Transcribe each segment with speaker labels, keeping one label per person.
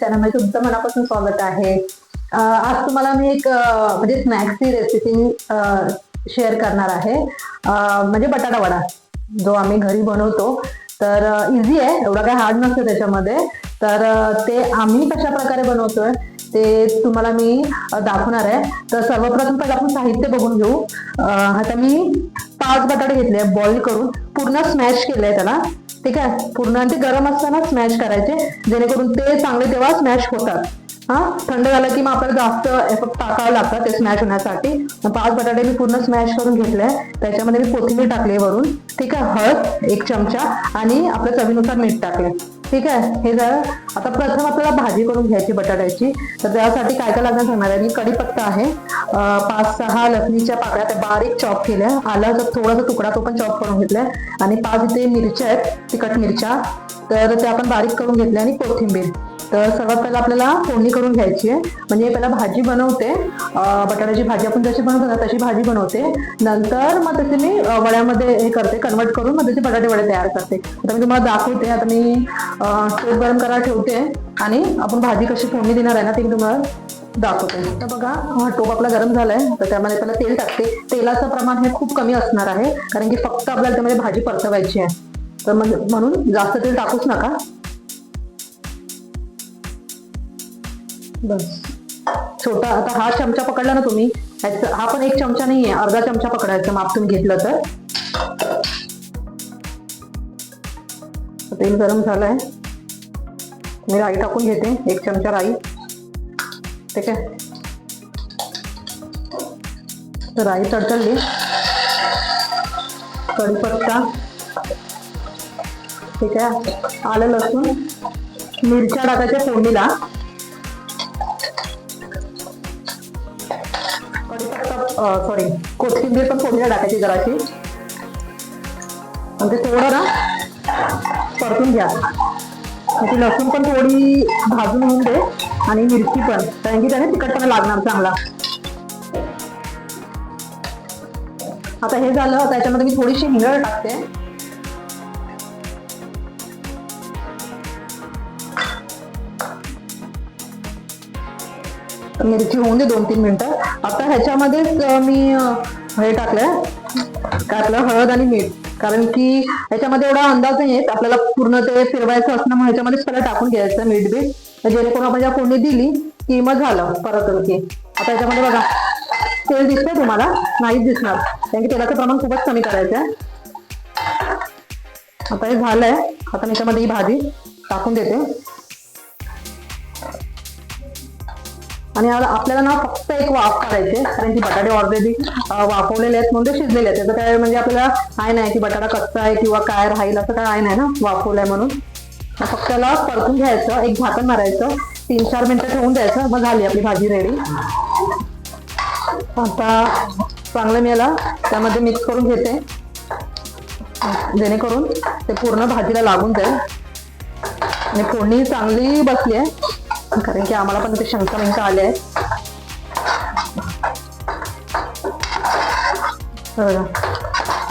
Speaker 1: चॅनलमध्ये म्हणजे तुमचं मनापासून स्वागत आहे. आज तुम्हाला मी एक म्हणजे स्नॅक्सची रेसिपी शेअर करणार आहे. म्हणजे बटाटा वडा जो आम्ही घरी बनवतो. तर इझी आहे एवढा काही हार्ड नसतं त्याच्यामध्ये. तर ते आम्ही कशा प्रकारे बनवतोय ते तुम्हाला मी दाखवणार आहे. तर सर्वप्रथम पहिलं आपण साहित्य बघून घेऊ. आता मी पाच बटाटे घेतले बॉईल करून. पूर्ण स्मॅश केलंय त्याला. ठीक आहे? पूर्ण आणि ते गरम असताना स्मॅश करायचे. जेणेकरून ते चांगले तेव्हा स्मॅश होतात. हा? थंड झालं की मग आपल्याला जास्त एफर्ट टाकावं लागतं ते स्मॅश होण्यासाठी. मग पाच बटाटे मी पूर्ण स्मॅश करून घेतले. त्याच्यामध्ये मी कोथिंबीर टाकली वरून. ठीक आहे? हळद एक चमचा आणि आपल्या चवीनुसार मीठ टाकले. ठीक आहे? हे झालं आता प्रथम आपल्याला भाजी करून घ्यायची बटाट्याची. तर त्यासाठी काय काय लागणार सांगणार आहे? मी कढीपत्ता आहे. पाच सहा लसणीच्या पाकळ्या त्या बारीक चॉप केल्या. आल्याचा थोडासा तुकडा तो पण चॉप करून घेतलाय. आणि पाच इथे मिरच्या आहेत तिखट मिरच्या. तर त्या आपण बारीक करून घेतल्या आणि कोथिंबीर. तर सर्वात पहिला आपल्याला फोडणी करून घ्यायची आहे. म्हणजे पहिला भाजी बनवते. बटाट्याची भाजी आपण जशी बनवतो ना तशी भाजी बनवते. नंतर मग तशी मी वड्यामध्ये हे करते कन्वर्ट करून मग त्याचे बटाटे वडे तयार करते. आता मी तुम्हाला दाखवते. आता मी तूप गरम करायला ठेवते आणि आपण भाजी कशी फोडणी देणार आहे ना ते तुम्हाला दाखवते. तर बघा हा टोप आपला गरम झालाय. तर त्यामध्ये पहिला तेल टाकते. तेलाचं प्रमाण हे खूप कमी असणार आहे. कारण की फक्त आपल्याला त्यामध्ये भाजी परतवायची आहे. तर मग म्हणून जास्त तेल टाकूच नका. बस. छोटा आता हा चमचा पकडला ना तुम्ही हा पण एक चमचा नाहीये अर्धा चमचा पकडायचा माप तुम्ही घेतलं तर. तेल गरम झालंय. मी राई टाकून घेते एक चमचा राई. ठीक आहे? तर राई तडतडली. कढीपत्ता. ठीक आहे? आलं लसूण. मिरच्या टाकायच्या फोडणीला. सॉरी कोथिंबीर पण फोडणीला टाकायची जराशी. आणि ते थोडं ना परतून घ्या. ती लसूण पण थोडी भाजून होऊन दे आणि मिरची पण कारण की त्याने तिखटपणा लागणार चांगला. आता हे झालं त्याच्यामध्ये मी थोडीशी हिंगळ टाकते. मिरची होऊन दे दोन तीन मिनिटं. आता ह्याच्यामध्येच मी हे टाकलंय. काय आपलं हळद आणि मीठ. कारण की ह्याच्यामध्ये एवढा अंदाज नाही येत. आपल्याला पूर्ण ते फिरवायचं असल्यामुळे ह्याच्यामध्येच पहिला टाकून घ्यायचं मीठ बीठ जेणेकरून आपण ज्या कोणी दिली की मग झालं परत की आता ह्याच्यामध्ये बघा तेल दिसतंय तुम्हाला? नाहीच दिसणार. कारण की तेलाचं प्रमाण खूपच कमी करायचं आहे आता हे झालंय. आता मी त्यामध्ये ही भाजी टाकून देते. आणि आपल्याला ना फक्त एक वाफ करायचे कारण की बटाटे ऑलरेडी वाफवलेले आहेत म्हणजे शिजलेले आहेत. त्याचं काय म्हणजे आपल्याला काय नाही की बटाटा कच्चा आहे किंवा काय राहील असं काय नाही ना वाफवलंय म्हणून. फक्त त्याला परतून घ्यायचं एक झाकण मारायचं तीन चार मिनिटं ठेवून द्यायचं. मग झाली आपली भाजी रेडी आता चांगलं मी याला त्यामध्ये मिक्स करून घेते. जेणेकरून ते पूर्ण भाजीला लागून जाईल. आणि फोडणी चांगली बसली आहे. कारण की आम्हाला पण ते शंका मिंका आले आहेत.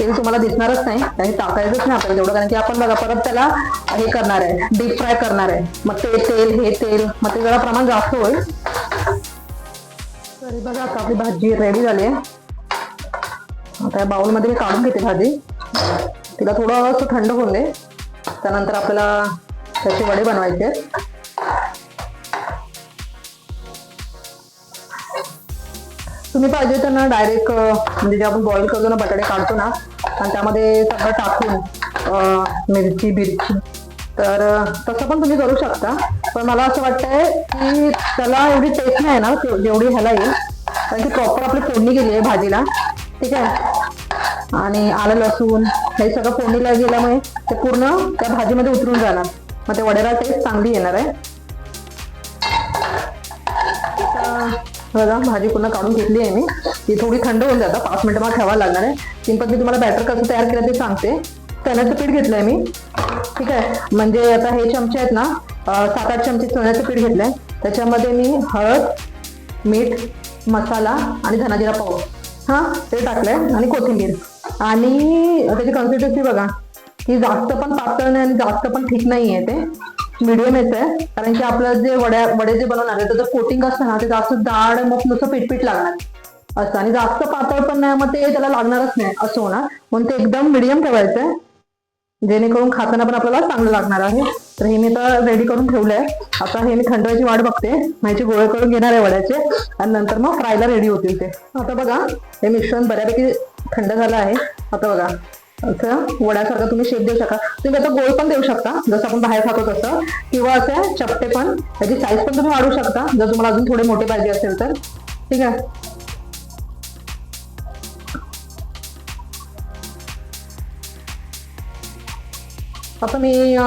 Speaker 1: तुम्हाला दिसणारच नाही. आणि टाकायचंच नाही आपल्याला तेवढं कारण की आपण बघा परत त्याला हे करणार आहे. डीप फ्राय करणार आहे. मग ते तेल हे तेल मग ते जरा प्रमाण जास्त होईल. तरी बघा आता आपली भाजी रेडी झाली आहे. आता या बाउलमध्ये मी काढून घेते भाजी. तिला थोडं असं थंड होऊन दे. त्यानंतर आपल्याला त्याचे वडे बनवायचे तुम्ही पाहिजे तर ना डायरेक्ट म्हणजे जे आपण बॉईल करतो ना बटाटे काढतो ना आणि त्यामध्ये सगळं टाकून मिरची बिरची तर तसं पण तुम्ही करू शकता. पण मला असं वाटतंय की त्याला एवढी टेस्ट नाही ना जेवढी ह्याला येईल. कारण की प्रॉपर आपली फोडणी गेली आहे भाजीला. ठीक आहे? आणि आलं लसूण हे सगळं फोडणीला गेल्यामुळे ते पूर्ण त्या भाजीमध्ये उतरून जाणार. मग ते वड्याला टेस्ट चांगली येणार आहे. बघा भाजी पूर्ण काढून घेतली आहे मी. ती थोडी थंड होऊन जातं. पाच मिनिटं मला ठेवायला लागणार आहे. सिंपल मी तुम्हाला बॅटर कसं तयार केलं ते सांगते. चण्याचं पीठ घेतलंय मी. ठीक आहे? म्हणजे आता हे चमचे आहेत ना सात आठ चमचे चण्याचं पीठ घेतलंय. त्याच्यामध्ये मी हळद मीठ मसाला आणि धनाजिरा पाव. हां ते टाकलंय आणि कोथिंबीर. आणि त्याची कन्सिस्टन्सी बघा. की जास्त पण पातळ नाही आणि जास्त पण ठीक नाही आहे ते. मीडियम येत आहे कारण की आपलं जे वड्या वडे जे बनवणार आहे त्याचं कोटिंग असतं ना ते जास्त जाड मग नुसतं पीठ लागणार असं आणि जास्त पातळ पण नाही मग ते त्याला लागणारच नाही असं होणार. म्हणून ते एकदम मिडियम ठेवायचं आहे जेणेकरून खाताना पण आपल्याला चांगलं लागणार आहे. तर हे मी आता रेडी करून ठेवलंय. आता हे मी थंडवायची वाट बघते. माझे गोळे करून घेणार आहे वड्याचे. आणि नंतर मग फ्रायला रेडी होतील ते. आता बघा हे मिश्रण बऱ्यापैकी थंड झालं आहे. आता बघा. असं वड्यासारखं तुम्ही शेप देऊ शकता. तुम्ही त्याचा गोल पण देऊ शकता जसं आपण बाहेर खातो तसं किंवा असं चपटे पण त्याची साईज पण तुम्ही वाढवू शकता. जर तुम्हाला अजून थोडे मोठे पाहिजे असेल तर. ठीक आहे? आता मी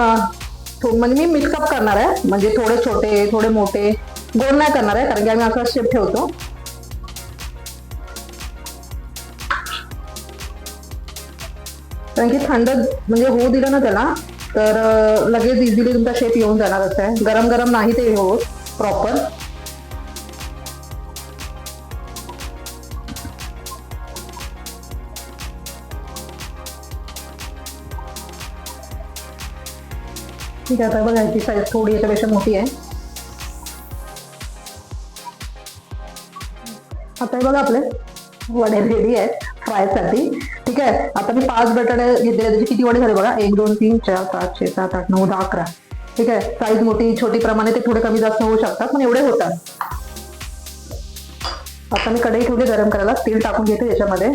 Speaker 1: म्हणजे मी मिक्सअप करणार आहे. म्हणजे थोडे छोटे थोडे मोठे गोल नाही करणार आहे कारण की आम्ही असा शेप ठेवतो. कारण की थंड म्हणजे होऊ दिलं ना त्याला तर लगेच इझिली तुमचा शेप येऊन जाणार असं आहे. गरम गरम नाही ते होत प्रॉपर ठीक आहे आता बघा याची साईज थोडी याच्यापेक्षा मोठी आहे. आता हे बघा आपले वडे रेडी आहेत. फ्रायसाठी ठीक आहे? आता मी पाच बटाटे घेतलेले त्याचे किती वडे झाले बघा? एक दोन तीन चार पाच छे सात आठ नऊ दहा अकरा. ठीक आहे? साईज मोठी छोटी प्रमाणे ते थोडे कमी जास्त होऊ शकतात पण एवढे होतात. आता मी कढई ठेवली गरम करायला. तेल टाकून घेते याच्यामध्ये.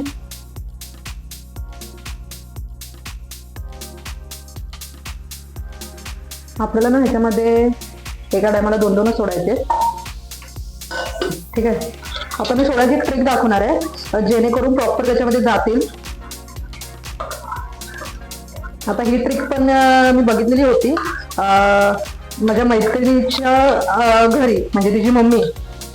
Speaker 1: आपल्याला ना ह्याच्यामध्ये एका टायमाला दोन दोनच सोडायचे. ठीक आहे? आता मी सोडायची ट्रिक दाखवणार आहे. जेणेकरून प्रॉपर त्याच्यामध्ये जातील. आता ही ट्रिक पण मी बघितलेली होती. माझ्या मैत्रिणीच्या घरी म्हणजे तिची मम्मी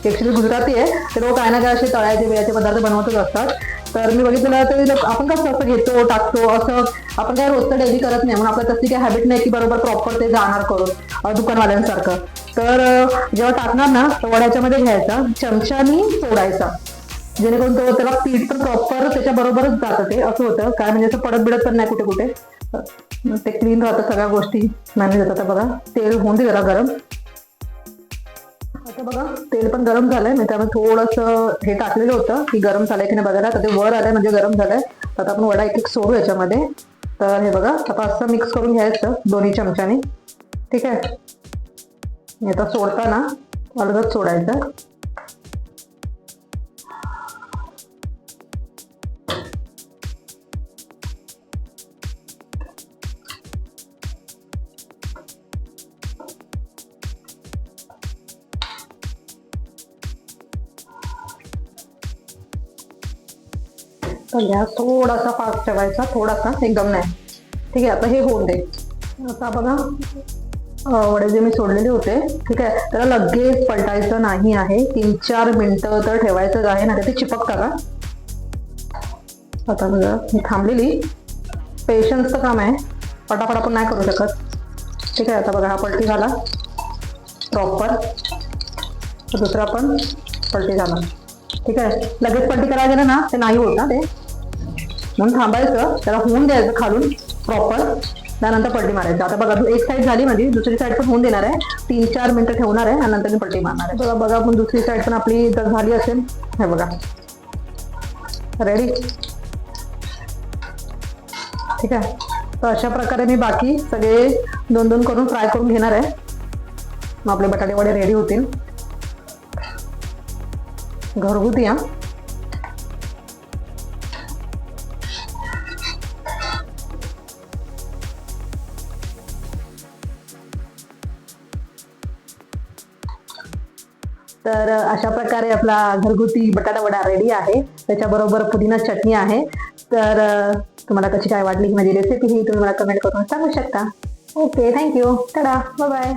Speaker 1: ऍक्च्युली गुजराती आहे ते लोक काय ना काय असे तळायचे वेळाचे पदार्थ बनवतच असतात. तर मी बघितलं तर आपण कसं असं घेतो टाकतो असं आपण काय रोजचं डेली करत नाही म्हणून आपल्याला तसली काही हॅबिट नाही की बरोबर प्रॉपर ते जाणार करून दुकानवाल्यांसारखं. तर जेव्हा टाकणार ना तर वड्याच्यामध्ये घ्यायचा चमच्यानी सोडायचा. जेणेकरून तो त्याला पीठ पण प्रॉपर त्याच्या बरोबरच जातं ते असं होतं. काय म्हणजे असं पडत बिडत पण नाही कुठे कुठे. ते क्लीन राहतं सगळ्या गोष्टी मॅनेज होतात. बघा तेल होऊन दे जरा गरम. आता बघा तेल पण गरम झालंय. मी त्यामुळे थोडंसं हे टाकलेलं होतं की गरम झालंय की नाही बघायला तर ते वर आलंय म्हणजे गरम झालंय. तर आता आपण वडा एक एक सोडू याच्यामध्ये. तर हे बघा आता असं मिक्स करून घ्यायचं दोन्ही चमच्याने. ठीक आहे? आता सोडताना अलगद सोडायचं. तर गॅस थोडासा फास्ट ठेवायचा थोडासा एकदम नाही. ठीक आहे आता हे होऊन दे. आता बघा वडे जे मी सोडलेले होते ठीक आहे त्याला लगेच पलटायचं नाही आहे. तीन चार मिनिटं तर ठेवायचंच आहे ना ते चिपकता का आता बघा मी थांबलेली. पेशन्सचं काम आहे. पटापट आपण नाही करू शकत. ठीक आहे आता बघा हा पलटी झाला. प्रॉपर दुसरा पण पलटी झाला. ठीक आहे लगेच पलटी करायला गेलं ना ते नाही होत ना ते. म्हणून थांबायचं त्याला होऊन द्यायचं खालून प्रॉपर त्यानंतर पलटी मारायचं. आता बघा एक साईड झाली माझी दुसरी साईड पण होऊन देणार आहे. तीन चार मिनिटं ठेवणार आहे आणि नंतर मी पलटी मारणार आहे. बघा बघा पण दुसरी साईड पण आपली जर झाली असेल हे बघा. रेडी ठीक आहे. तर अशा प्रकारे मी बाकी सगळे दोन दोन करून फ्राय करून घेणार आहे. मग आपले बटाटे वडे रेडी होतील. घरगुती हां. तर अशा प्रकारे आपला घरगुती बटाटा वडा रेडी आहे. त्याच्याबरोबर पुदिना चटणी आहे. तर तुम्हाला कशी काय वाटली ही माझी रेसिपी ही तुम्ही मला कमेंट करून सांगू शकता. Okay thank you tata bye